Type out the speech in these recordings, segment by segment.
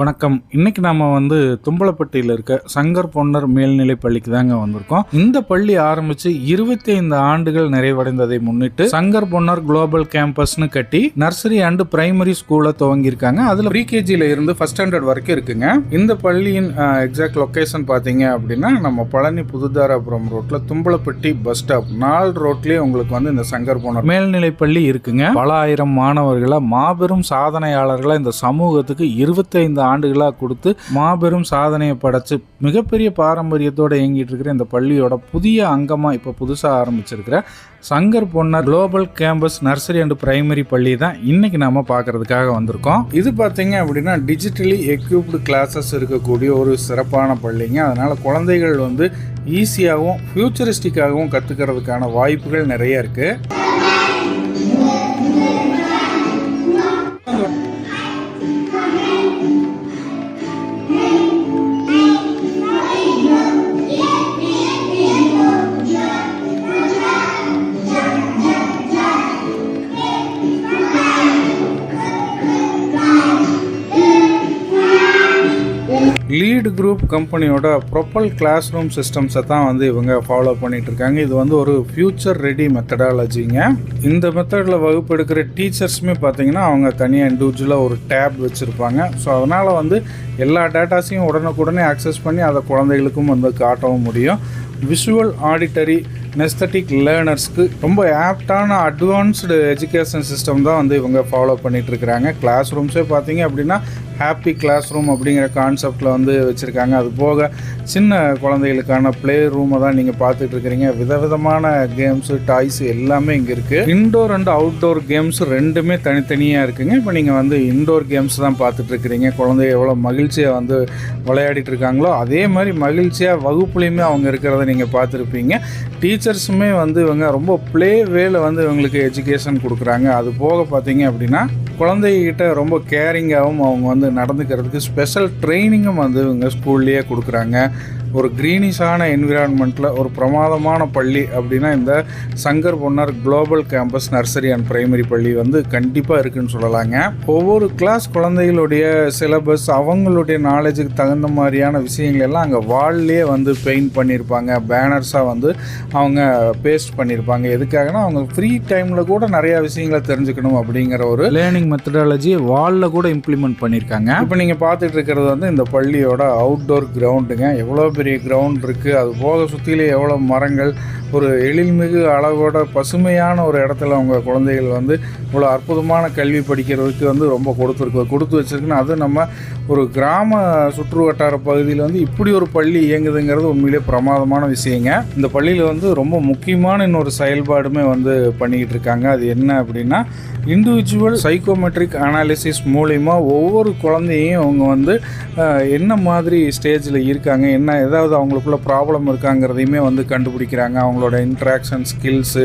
வணக்கம். இன்னைக்கு நாம வந்து தும்பலப்பட்டியில் இருக்க சங்கர் பொன்னர் மேல்நிலை பள்ளிக்கு தாங்க வந்திருக்கோம். இந்த பள்ளி ஆரம்பிச்சு இருபத்தி ஐந்து ஆண்டுகள் நிறைவடைந்ததை முன்னிட்டு சங்கர் பொன்னர் குளோபல் கேம்பஸ்னு கட்டி நர்சரி அண்ட் பிரைமரி ஸ்கூலை துவங்கியிருக்காங்க. அதுல ப்ரீகேஜில இருந்து ஃபர்ஸ்ட் ஸ்டாண்டர்ட் வரைக்கும் இருக்குங்க. இந்த பள்ளியின் எக்ஸாக்ட் லொக்கேஷன் பாத்தீங்க அப்படின்னா நம்ம பழனி புதுதாராபுரம் ரோட்ல தும்பலப்பட்டி பஸ் ஸ்டாப் நாலு ரோட்லயே உங்களுக்கு வந்து இந்த சங்கர் பொன்னர் மேல்நிலை பள்ளி இருக்குங்க. பல ஆயிரம் மாணவர்களை மாபெரும் சாதனையாளர்களை இந்த சமூகத்துக்கு இருபத்தைந்து ஆண்டுகளாக கொடுத்து மாபெரும் சாதனையை படைச்சு மிகப்பெரிய பாரம்பரியத்தோடு இயங்கிட்டு இருக்கிற இந்த பள்ளியோட புதிய அங்கமாக இப்போ புதுசாக ஆரம்பிச்சிருக்கிற Shankar Ponnar global campus nursery and primary பள்ளி தான் இன்னைக்கு நாம பார்க்கறதுக்காக வந்திருக்கோம். இது பார்த்தீங்க அப்படின்னா டிஜிட்டலி எக்யூப்டு கிளாஸஸ் இருக்கக்கூடிய ஒரு சிறப்பான பள்ளிங்க. அதனால குழந்தைகள் வந்து ஈஸியாகவும் ஃபியூச்சரிஸ்டிக்காகவும் கற்றுக்கிறதுக்கான வாய்ப்புகள் நிறைய இருக்குது குரூப் கம்பெனியோட ப்ரொப்பல் கிளாஸ் ரூம் சிஸ்டம்ஸை தான் வந்து இவங்க ஃபாலோ பண்ணிட்டு இருக்காங்க இது வந்து ஒரு ஃபியூச்சர் ரெடி மெத்தடாலஜிங்க இந்த மெத்தடில் வகுப்பு எடுக்கிற டீச்சர்ஸுமே பார்த்தீங்கன்னா அவங்க தனியாக இண்டிவிஜுவலாக ஒரு டேப் வச்சுருப்பாங்க. ஸோ அதனால் வந்து எல்லா டேட்டாஸையும் உடனுக்குடனே அக்சஸ் பண்ணி அதை குழந்தைகளுக்கும் வந்து காட்டவும் முடியும். விஷுவல் ஆடிட்டரி நெஸ்தட்டிக் லேர்னர்ஸ்க்கு ரொம்ப ஆப்டான அட்வான்ஸ்டு எஜுகேஷன் சிஸ்டம் தான் வந்து இவங்க ஃபாலோ பண்ணிட்டு இருக்கிறாங்க கிளாஸ் ரூம்ஸே பார்த்தீங்க அப்படின்னா ஹாப்பி கிளாஸ் ரூம் அப்படிங்கிற கான்செப்டில் வந்து வச்சுருக்காங்க. அது போக சின்ன குழந்தைகளுக்கான ப்ளே ரூமை தான் நீங்கள் பார்த்துட்டு இருக்கிறீங்க விதவிதமான கேம்ஸு டாய்ஸ் எல்லாமே இங்கே இருக்குது இன்டோர் அண்ட் அவுட்டோர் கேம்ஸ் ரெண்டுமே தனித்தனியாக இருக்குங்க. இப்போ நீங்கள் வந்து இன்டோர் கேம்ஸ் தான் பார்த்துட்டு இருக்கிறீங்க குழந்தைய எவ்வளோ மகிழ்ச்சியாக வந்து விளையாடிட்டு இருக்காங்களோ அதே மாதிரி மகிழ்ச்சியாக வகுப்புலையுமே அவங்க இருக்கிறத நீங்கள் பார்த்துருப்பீங்க. டீச்சர் டீச்சர்ஸுமே வந்து இவங்க ரொம்ப ப்ளே வேல வந்து இவங்களுக்கு எஜுகேஷன் கொடுக்குறாங்க. அது போக பார்த்தீங்க அப்படின்னா குழந்தைகிட்ட ரொம்ப கேரிங்காகவும் அவங்க வந்து நடந்துக்கிறதுக்கு ஸ்பெஷல் ட்ரைனிங்கும் வந்து இவங்க ஸ்கூல்லேயே கொடுக்குறாங்க. ஒரு க்ரீனிஷான என்விரான்மெண்ட்டில் ஒரு பிரமாதமான பள்ளி அப்படின்னா இந்த Shankar Ponnar global campus nursery and primary பள்ளி வந்து கண்டிப்பாக இருக்குன்னு சொல்லலாங்க. ஒவ்வொரு கிளாஸ் குழந்தைகளுடைய சிலபஸ் அவங்களுடைய நாலேஜுக்கு தகுந்த மாதிரியான விஷயங்கள் எல்லாம் அங்கே வால்லே வந்து பெயிண்ட் பண்ணியிருப்பாங்க பேனர்ஸாக வந்து அவங்க பேஸ்ட் பண்ணியிருப்பாங்க எதுக்காகனா அவங்க ஃப்ரீ டைமில் கூட நிறையா விஷயங்களை தெரிஞ்சுக்கணும் அப்படிங்கிற ஒரு லேர்னிங் மெத்தடாலஜி வாலில் கூட இம்ப்ளிமெண்ட் பண்ணியிருக்காங்க இப்போ நீங்கள் பார்த்துட்டு இருக்கிறது வந்து இந்த பள்ளியோட அவுட்டோர் கிரவுண்டுங்க எவ்வளோ பெரிய கிரவுண்ட் இருக்குது அது போக சுற்றிலே எவ்வளோ மரங்கள் ஒரு எழில்மிகு அளவோட பசுமையான ஒரு இடத்துல அவங்க குழந்தைகள் வந்து இவ்வளோ அற்புதமான கல்வி படிக்கிறதுக்கு வந்து ரொம்ப கொடுத்துருக்கு. கொடுத்து வச்சுருக்குன்னு அது நம்ம ஒரு கிராம சுற்று வட்டார பகுதியில் வந்து இப்படி ஒரு பள்ளி இயங்குதுங்கிறது உண்மையிலே பிரமாதமான விஷயங்க. இந்த பள்ளியில் வந்து ரொம்ப முக்கியமான இன்னொரு செயல்பாடுமே வந்து பண்ணிக்கிட்டு இருக்காங்க. அது என்ன அப்படின்னா இண்டிவிஜுவல் சைக்கோமெட்ரிக் அனாலிசிஸ் மூலிமா ஒவ்வொரு குழந்தையும் அவங்க வந்து என்ன மாதிரி ஸ்டேஜில் இருக்காங்க என்ன ஏதாவது அவங்களுக்குள்ள ப்ராப்ளம் இருக்காங்கிறதையுமே வந்து கண்டுபிடிக்கிறாங்க. அவங்களோட interaction skills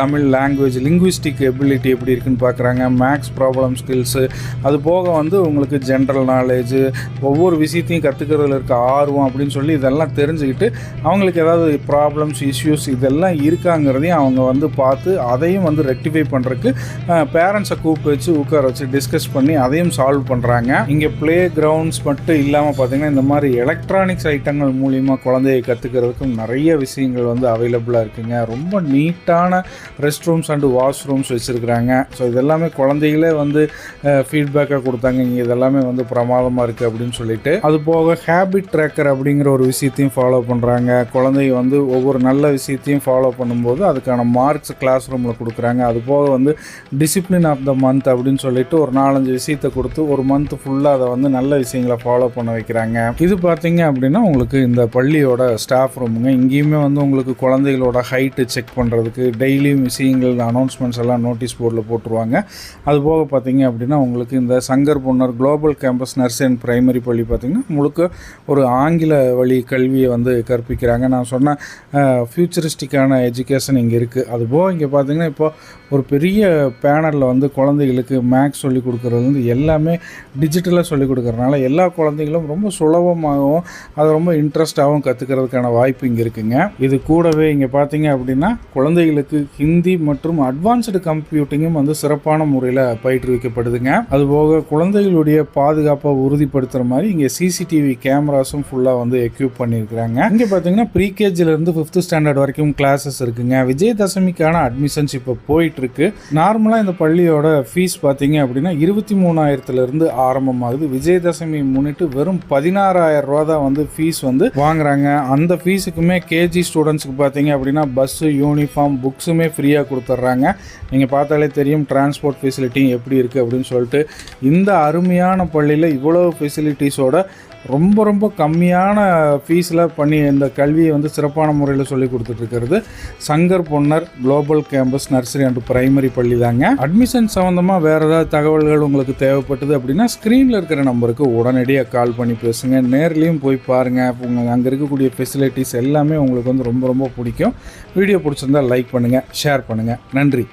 Tamil language linguistic ability எப்படி இருக்குன்னு பார்க்குறாங்க மேக்ஸ் ப்ராப்ளம் ஸ்கில்ஸு அது போக வந்து உங்களுக்கு ஜென்ரல் நாலேஜு ஒவ்வொரு விஷயத்தையும் கற்றுக்கிறதுல இருக்க ஆர்வம் அப்படின்னு சொல்லி இதெல்லாம் தெரிஞ்சுக்கிட்டு அவங்களுக்கு ஏதாவது ப்ராப்ளம்ஸ் இஷ்யூஸ் இதெல்லாம் இருக்காங்கிறதையும் அவங்க வந்து பார்த்து அதையும் வந்து ரெக்டிஃபை பண்ணுறதுக்கு பேரண்ட்ஸை கூப்பிட்டு வச்சு உட்கார வச்சு டிஸ்கஸ் பண்ணி அதையும் சால்வ் பண்ணுறாங்க இங்கே ப்ளே கிரவுண்ட்ஸ் மட்டும் இல்லாமல் பார்த்தீங்கன்னா இந்த மாதிரி எலக்ட்ரானிக்ஸ் ஐட்டங்கள் மூலிமா குழந்தையை கற்றுக்கிறதுக்கும் நிறைய விஷயங்கள் வந்து அவைலபிளாக இருக்குங்க. ரொம்ப நீட்டான rest rooms and wash rooms வச்சுருக்குறாங்க. ஸோ இதெல்லாமே குழந்தைகளே வந்து ஃபீட்பேக்காக கொடுத்தாங்க. இங்கே இதெல்லாமே வந்து பிரமாதமாக இருக்குது அப்படின்னு சொல்லிட்டு. அது போக ஹேபிட் ட்ராக்கர் அப்படிங்கிற ஒரு விஷயத்தையும் ஃபாலோ பண்ணுறாங்க குழந்தைங்க வந்து ஒவ்வொரு நல்ல விஷயத்தையும் ஃபாலோ பண்ணும்போது அதுக்கான மார்க்ஸ் கிளாஸ் ரூமில் கொடுக்குறாங்க. அது போக வந்து டிசிப்ளின் ஆஃப் த மந்த் அப்படின்னு சொல்லிட்டு ஒரு நாலஞ்சு விஷயத்தை கொடுத்து ஒரு மந்த் ஃபுல்லாக அதை வந்து நல்ல விஷயங்களை ஃபாலோ பண்ண வைக்கிறாங்க. இது பார்த்தீங்க அப்படின்னா உங்களுக்கு இந்த பள்ளியோட ஸ்டாஃப் ரூமுங்க இங்கேயுமே வந்து உங்களுக்கு குழந்தைகளோட ஹைட்டு செக் பண்ணுறதுக்கு டெய்லியும் விஷயங்கள் அனௌன்ஸ்மெண்ட்ஸ் எல்லாம் நோட்டீஸ் போர்டில் போட்டுருவாங்க. அது போக பார்த்தீங்க அப்படின்னா உங்களுக்கு இந்த Shankar Ponnar global campus nurse and primary பள்ளி பார்த்தீங்கன்னா முழுக்க ஒரு ஆங்கில வழி கல்வியை வந்து கற்பிக்கிறாங்க. நான் சொன்ன ஃப்யூச்சரிஸ்டிக்கான எஜுகேஷன் இங்கே இருக்குது அது போக இங்கே பார்த்தீங்கன்னா இப்போ ஒரு பெரிய பேனரில் வந்து குழந்தைகளுக்கு மேக்ஸ் சொல்லிக் கொடுக்குறது வந்து எல்லாமே டிஜிட்டலாக சொல்லிக் கொடுக்குறதுனால எல்லா குழந்தைகளும் ரொம்ப சுலபமாகவும் அது ரொம்ப இன்ட்ரெஸ்டாகவும் கற்றுக்கிறதுக்கான வாய்ப்பு இங்கே இருக்குங்க. இது கூடவே இங்கே பார்த்தீங்க அப்படின்னா குழந்தைகளுக்கு ஹிந்தி மற்றும் அட்வான்ஸ்டு கம்ப்யூட்டிங்கும் வந்து சிறப்பான முறையில் பயிற்றுவிக்கப்படுதுங்க. அதுபோக குழந்தைகளுடைய பாதுகாப்பை உறுதிப்படுத்துகிற மாதிரி இங்கே சிசிடிவி கேமராஸும் ஃபுல்லாக வந்து எக்யூப் பண்ணியிருக்கிறாங்க இங்கே பார்த்தீங்கன்னா ப்ரீகேஜிலேருந்து ஃபிஃப்த் ஸ்டாண்டர்ட் வரைக்கும் கிளாஸஸ் இருக்குங்க. விஜயதசமிக்கான அட்மிஷன்ஸ் இப்போ போயிட்டுருக்கு. நார்மலாக இந்த பள்ளியோட ஃபீஸ் பார்த்தீங்க அப்படின்னா இருபத்தி மூணாயிரத்துலேருந்து ஆரம்பமாகுது. விஜயதசமி முன்னிட்டு வெறும் பதினாறாயிரம் ரூபா தான் வந்து ஃபீஸ் வந்து வந்து வாங்குறாங்க. அந்த ஃபீஸுக்குமே கேஜி ஸ்டூடெண்ட்ஸுக்கு பார்த்தீங்க அப்படின்னா பஸ்ஸு யூனிஃபார்ம் புக்ஸுமே ஃப்ரீயாக கொடுத்துட்றாங்க. நீங்கள் பார்த்தாலே தெரியும் டிரான்ஸ்போர்ட் ஃபெசிலிட்டி எப்படி இருக்குது அப்படின்னு சொல்லிட்டு. இந்த அருமையான பள்ளியில் இவ்வளோ ஃபெசிலிட்டிஸோட ரொம்ப ரொம்ப கம்மியான ஃபீஸில் பண்ணி இந்த கல்வியை வந்து சிறப்பான முறையில் சொல்லி கொடுத்துட்ருக்கிறது. Shankar Ponnar global campus nursery and primary பள்ளி தாங்க. அட்மிஷன் சம்மந்தமாக வேறு ஏதாவது தகவல்கள் உங்களுக்கு தேவைப்பட்டது அப்படின்னா ஸ்க்ரீனில் இருக்கிற நம்பருக்கு உடனடியாக கால் பண்ணி பேசுங்க. நேர்லேயும் போய் பாருங்கள் உங்கள் அங்கே இருக்கக்கூடிய ஃபெசிலிட்டிஸ் எல்லாமே உங்களுக்கு வந்து ரொம்ப ரொம்ப பிடிக்கும். வீடியோ பிடிச்சிருந்தா லைக் பண்ணுங்கள் ஷேர் பண்ணுங்கள் நன்றி.